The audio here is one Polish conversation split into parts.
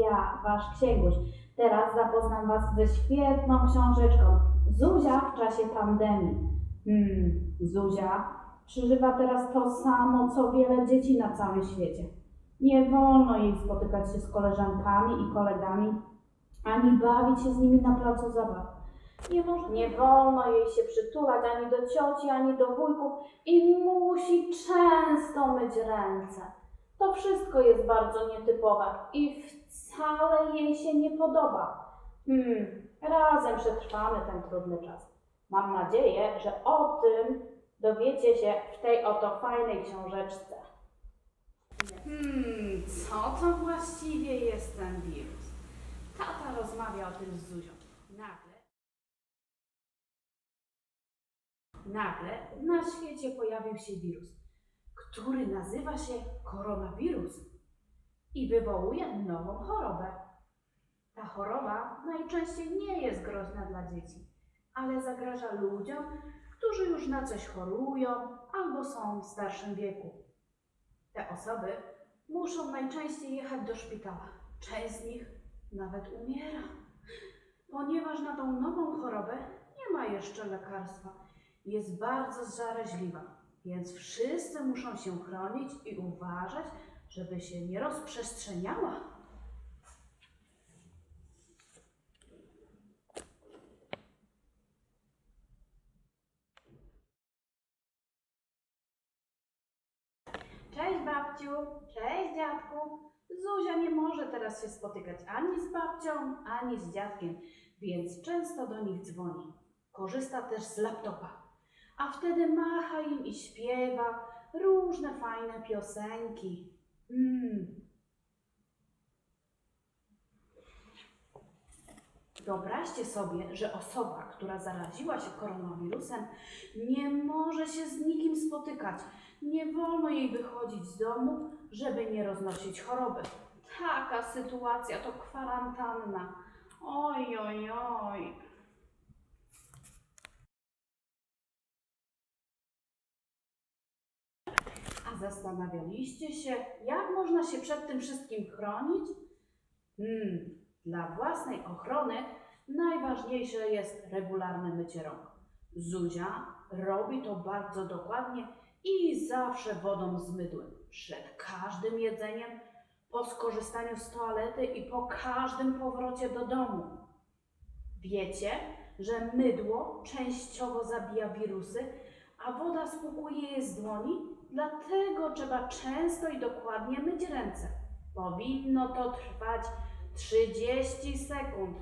ja, wasz księguś. Teraz zapoznam was ze świetną książeczką. Zuzia w czasie pandemii. Hmm, Zuzia przeżywa teraz to samo, co wiele dzieci na całym świecie. Nie wolno jej spotykać się z koleżankami i kolegami, ani bawić się z nimi na placu zabaw. Nie, może, nie wolno jej się przytulać ani do cioci, ani do wujków i musi często myć ręce. To wszystko jest bardzo nietypowe i wcale jej się nie podoba. Hmm, razem przetrwamy ten trudny czas. Mam nadzieję, że o tym dowiecie się w tej oto fajnej książeczce. Hmm, co to właściwie jest ten wirus? Tata rozmawia o tym z Zuzią. Nagle, nagle na świecie pojawił się wirus, który nazywa się koronawirus i wywołuje nową chorobę. Ta choroba najczęściej nie jest groźna dla dzieci, ale zagraża ludziom, którzy już na coś chorują albo są w starszym wieku. Te osoby muszą najczęściej jechać do szpitala. Część z nich nawet umiera, ponieważ na tą nową chorobę nie ma jeszcze lekarstwa. Jest bardzo zaraźliwa, więc wszyscy muszą się chronić i uważać, żeby się nie rozprzestrzeniała. Cześć babciu, cześć dziadku. Zuzia nie może teraz się spotykać ani z babcią, ani z dziadkiem, więc często do nich dzwoni. Korzysta też z laptopa, a wtedy macha im i śpiewa różne fajne piosenki. Mm. Wyobraźcie sobie, że osoba, która zaraziła się koronawirusem, nie może się z nikim spotykać. Nie wolno jej wychodzić z domu, żeby nie roznosić choroby. Taka sytuacja to kwarantanna. Oj, oj, oj. Zastanawialiście się, jak można się przed tym wszystkim chronić? Hmm, dla własnej ochrony najważniejsze jest regularne mycie rąk. Zuzia robi to bardzo dokładnie i zawsze wodą z mydłem. Przed każdym jedzeniem, po skorzystaniu z toalety i po każdym powrocie do domu. Wiecie, że mydło częściowo zabija wirusy, a woda spłukuje je z dłoni? Dlatego trzeba często i dokładnie myć ręce. Powinno to trwać 30 sekund.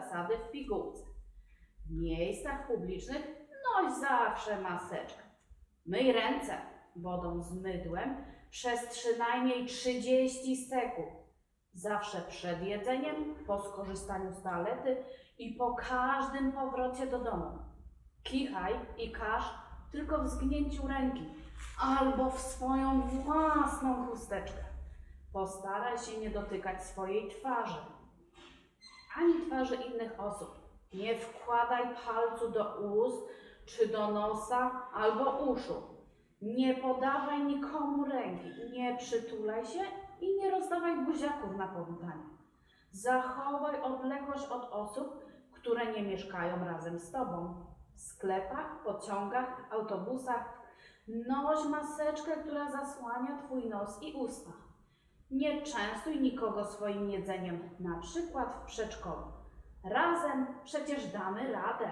Zasady w pigułce. W miejscach publicznych noś zawsze maseczkę. Myj ręce wodą z mydłem przez przynajmniej 30 sekund. Zawsze przed jedzeniem, po skorzystaniu z toalety i po każdym powrocie do domu. Kichaj i kasz tylko w zgnięciu ręki albo w swoją własną chusteczkę. Postaraj się nie dotykać swojej twarzy, ani twarzy innych osób. Nie wkładaj palcu do ust, czy do nosa, albo uszu. Nie podawaj nikomu ręki, nie przytulaj się i nie rozdawaj buziaków na powitanie. Zachowaj odległość od osób, które nie mieszkają razem z Tobą. W sklepach, pociągach, autobusach noś maseczkę, która zasłania Twój nos i usta. Nie częstuj nikogo swoim jedzeniem, na przykład w przedszkolu. Razem przecież damy radę.